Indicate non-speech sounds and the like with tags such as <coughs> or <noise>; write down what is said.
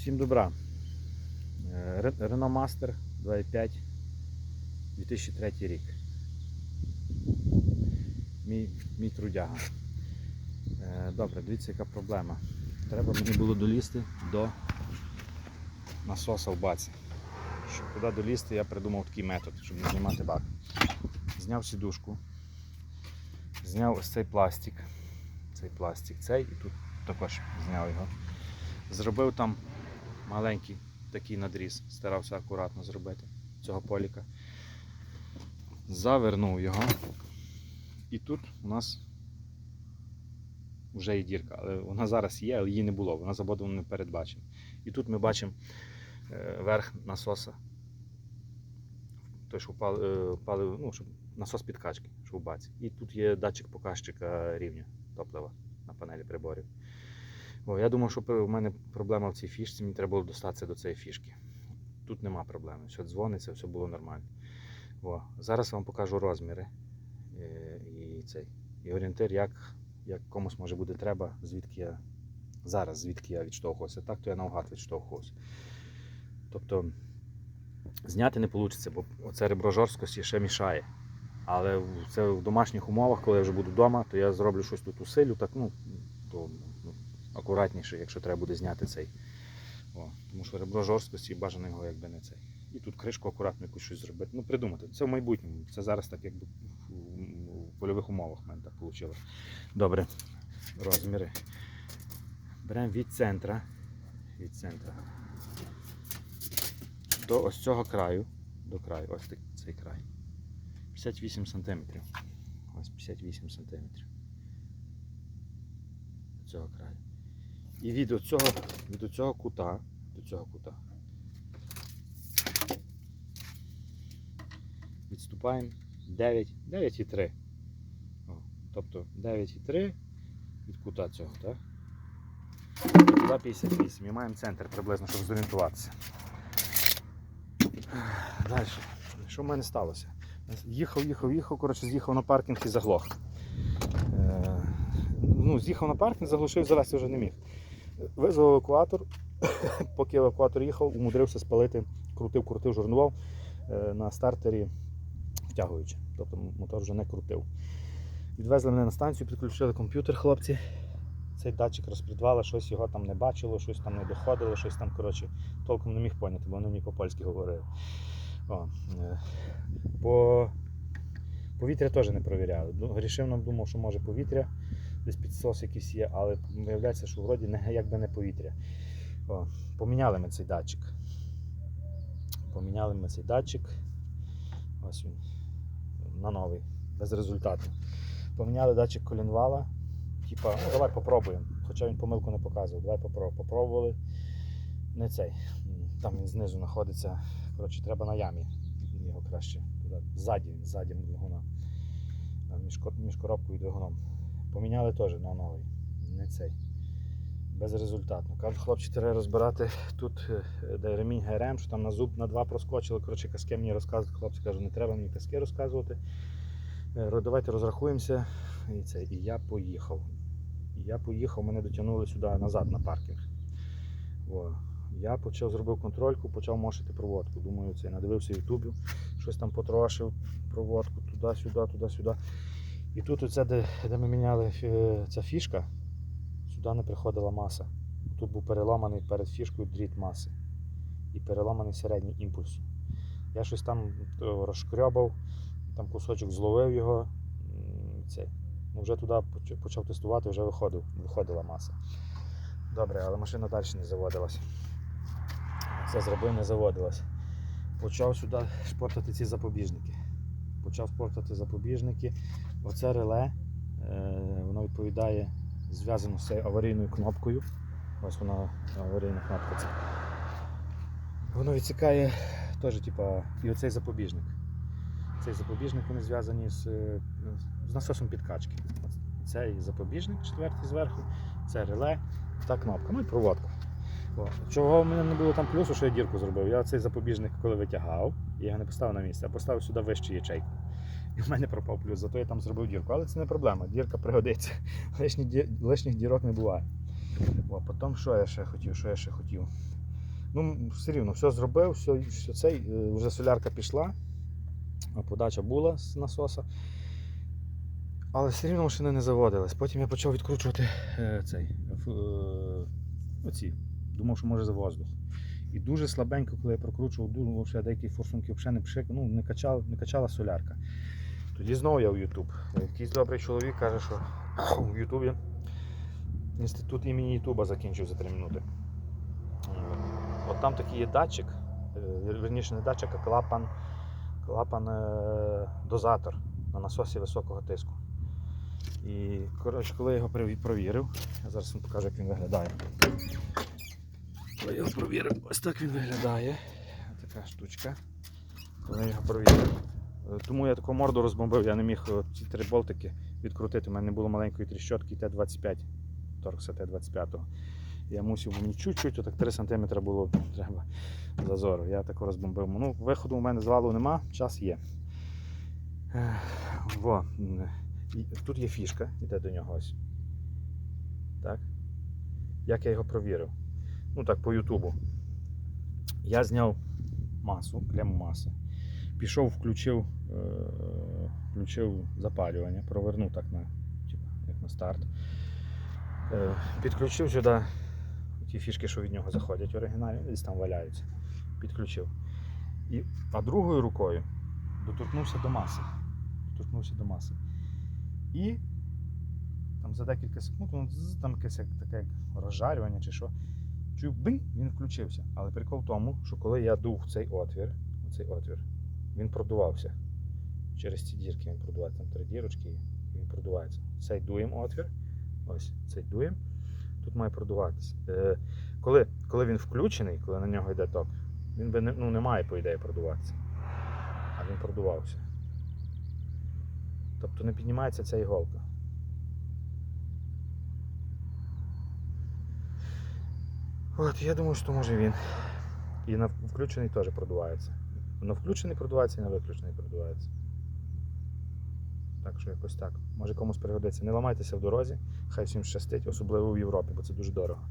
Всім добра. Е, Renault Master 2.5 2003 рік. Мій, мій трудяга. Е, Добре, дивіться, яка проблема. Треба мені було долізти до насоса в баці. Щоб туди долізти, я придумав такий метод, щоб не знімати бак. Зняв сідушку, зняв ось цей пластик, цей пластик, цей і тут також зняв його. Зробив там маленький такий надріз, старався акуратно зробити цього поліка. Завернув його. І тут у нас вже є дірка, але вона зараз є, але її не було, вона забудована не передбачена. І тут ми бачимо е, верх насоса. Той, що е, впали, ну, щоб насос підкачки, що в баці. І тут є датчик показчика рівня топлива на панелі приборів. О, я думав, що в мене проблема в цій фішці, мені треба було достатися до цієї фішки. Тут нема проблеми. Все дзвониться, все було нормально. О, зараз вам покажу розміри е, і, цей, і орієнтир, як, як комусь може буде треба, звідки я зараз, звідки я відштовхувався. Так, то я наугад відштовхувався. Тобто зняти не вийде, бо це ребро жорсткості ще мішає. Але це в домашніх умовах, коли я вже буду вдома, то я зроблю щось тут усилю, так ну, то акуратніше, якщо треба буде зняти цей. О, тому що ребро жорсткості бажано його якби не цей. І тут кришку акуратно якусь щось зробити. Ну, придумати. Це в майбутньому. Це зараз так якби в, польових умовах в мене так вийшло. Добре. Розміри. Беремо від центра. Від центра. До ось цього краю. До краю. Ось так- цей край. 58 сантиметрів. Ось 58 сантиметрів. До цього краю. І від оцього, від оцього кута до цього кута. Відступаємо 9, 9,3. Тобто 9,3 від кута цього, так? Туди 58. І маємо центр приблизно, щоб зорієнтуватися. Далі. Що в мене сталося? Їхав, їхав, їхав, коротше, з'їхав на паркінг і заглох. Е, ну, з'їхав на паркінг, заглушив, завести вже не міг. Визвав евакуатор, <coughs> поки евакуатор їхав, умудрився спалити, крутив, крутив, жорнував е, на стартері втягуючи. Тобто мотор вже не крутив. Відвезли мене на станцію, підключили комп'ютер хлопці. Цей датчик розпідвали, щось його там не бачило, щось там не доходило, щось там, коротше, толком не міг поняти, бо вони мені по-польськи говорили. О, е, по... Повітря теж не провіряли. Грішив нам думав, що може повітря, підсос якийсь є, але виявляється, що вроді не, якби не повітря. О, поміняли ми цей датчик. Поміняли ми цей датчик. Ось він. На новий, без результату. Поміняли датчик колінвала. Типа, ну давай попробуємо. Хоча він помилку не показував. Давай попробуємо. Попробували. Не цей. Там він знизу знаходиться. Коротше, треба на ямі. Його краще. Ззаді ззаді двигуна. Між коробкою і двигуном. Поміняли теж на новий. Не цей. Безрезультатно. Кажуть, хлопці, треба розбирати тут, е, де ремінь ГРМ, що там на зуб на два проскочили. Коротше, казки мені розказують. Хлопці кажуть, не треба мені казки розказувати. Е, Давайте розрахуємося. І, це, і я поїхав. І я поїхав, мене дотягнули сюди назад на паркінг. О. Я почав зробив контрольку, почав мошити проводку. Думаю, це я надивився ютубів, щось там потрошив, проводку туди-сюди, туди-сюди. І тут, оце, де, де ми міняли е, ця фішка, сюди не приходила маса. Тут був переламаний перед фішкою дріт маси і переламаний середній імпульс. Я щось там е, розшкрябав, там кусочок зловив його. Цей. Ну, вже туди почав тестувати, вже виходив, виходила маса. Добре, але машина далі не заводилась. Це зробив, не заводилась. Почав сюди шпортати ці запобіжники. Почав шпортати запобіжники. Оце реле, е, воно відповідає зв'язано з аварійною кнопкою. Ось вона аварійна кнопка. Це. Воно відсікає теж, типа, і оцей запобіжник. Цей запобіжник вони зв'язані з, е, з насосом підкачки. Цей запобіжник четвертий зверху, це реле, та кнопка, ну і проводка. Чого в мене не було там плюсу, що я дірку зробив? Я цей запобіжник, коли витягав, я його не поставив на місце, а поставив сюди вищу ячейку. І в мене пропав плюс, зато я там зробив дірку. Але це не проблема, дірка пригодиться. <laughs> Лишніх, ді- лишніх дірок не буває. О, потім що я ще хотів, що я ще хотів? Ну, все рівно, все зробив, все, все цей, е, вже солярка пішла, а подача була з насоса. Але все рівно машина не заводилась. Потім я почав відкручувати е, цей, е, оці. Думав, що може за воздух. І дуже слабенько, коли я прокручував, думав, що я деякі форсунки взагалі не, пшик, ну, не, качав, не качала солярка. Тоді знову я в Ютуб. Якийсь добрий чоловік каже, що <clears throat> в Ютубі інститут імені Ютуба закінчив за 3 минути. От там такий є датчик, е, вірніше не датчик, а клапан, клапан е, дозатор на насосі високого тиску. І коротше, коли я його провірив, я зараз вам покажу, як він виглядає. Коли я його провірив, ось так він виглядає. Така штучка. Коли я його провірив. Е, Тому я таку морду розбомбив, я не міг е, ці три болтики відкрутити. У мене не було маленької тріщотки Т-25, торкса Т-25. Я мусив, мені чуть-чуть, отак 3 см було треба зазору. Я тако розбомбив. Ну, виходу у мене з валу нема, час є. Во. Тут є фішка, іде до нього ось. Так. Як я його провірив? Ну так, по Ютубу. Я зняв масу, клему маси. Пішов, включив, е, включив запалювання, провернув так на, типу, як на старт. Е, підключив сюди ті фішки, що від нього заходять в оригіналі, десь там валяються. Підключив. І, а другою рукою доторкнувся до маси. Доторкнувся до маси. І там за декілька секунд, ну, там якесь як, таке як розжарювання чи що. Чую, бинь, він включився. Але прикол в тому, що коли я дув цей отвір, цей отвір, він продувався. Через ці дірки він продувається. Там три дірочки, він продувається. Цей дуєм отвір, ось цей дуєм, тут має продуватися. Е, коли, коли він включений, коли на нього йде ток, він би не, ну, не має, по ідеї, продуватися. А він продувався. Тобто не піднімається ця іголка. От, я думаю, що може він. І на включений теж продувається. На включений продувається і не виключений продувається. Так що якось так. Може комусь пригодиться. Не ламайтеся в дорозі, хай всім щастить, особливо в Європі, бо це дуже дорого.